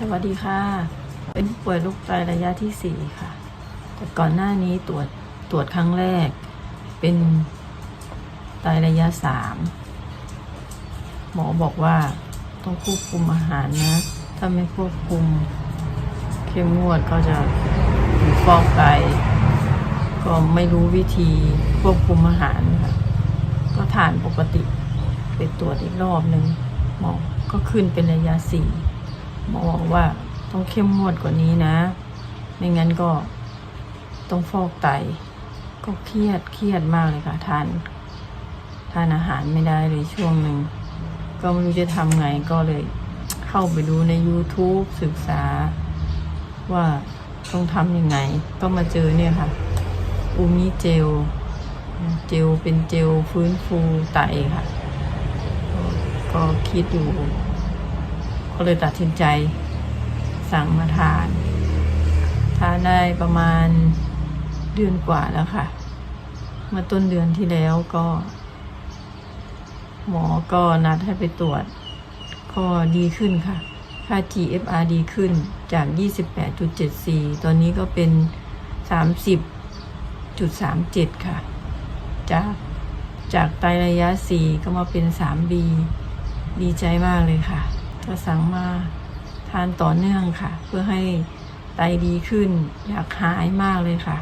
สวัสดีค่ะ เป็นผู้ป่วยโรคไตระยะที่สี่ค่ะ แต่ก่อนหน้านี้ตรวจตรวจครั้งแรก เป็นไตระยะสามหมอบอกว่าต้องควบคุมอาหารนะ ถ้าไม่ควบคุมเข้มงวดก็จะถูกฟอกไตก็ไม่รู้วิธีควบคุมอาหารค่ะ ก็ทานปกติไปตรวจอีกรอบหนึ่งหมอก็ขึ้นเป็นระยะสี่ หมอบอกว่าต้องเข้มงวดกว่านี้นะ ไม่งั้นก็ต้องฟอกไต ก็เครียดเครียดมากเลยค่ะทานทานอาหารไม่ได้เลยช่วงหนึ่ง ก็ไม่รู้จะทำไงก็เลยเข้าไปดูใน YouTube ศึกษาว่าต้องทำยังไง ก็มาเจอเนี่ยค่ะ อูมิเจล เจลเป็นเจลฟื้นฟูไตค่ะ ก็คิดอยู่ ก็เลยตัดสินใจสั่งมาทาน ทานได้ประมาณเดือนกว่าแล้วค่ะ เมื่อต้นเดือนที่แล้วก็ หมอก็นัดให้ไปตรวจ ก็ดีขึ้นค่ะ ค่า GFR ดีขึ้นจาก 28.74 ตอนนี้ก็เป็น 30.37 ค่ะ จากจากไตระยะ 4 ก็มาเป็น 3B ดีใจมากเลยค่ะ ก็สั่งมาทานต่อเนื่องค่ะ เพื่อให้ไตดีขึ้น อยากหายมากเลยค่ะ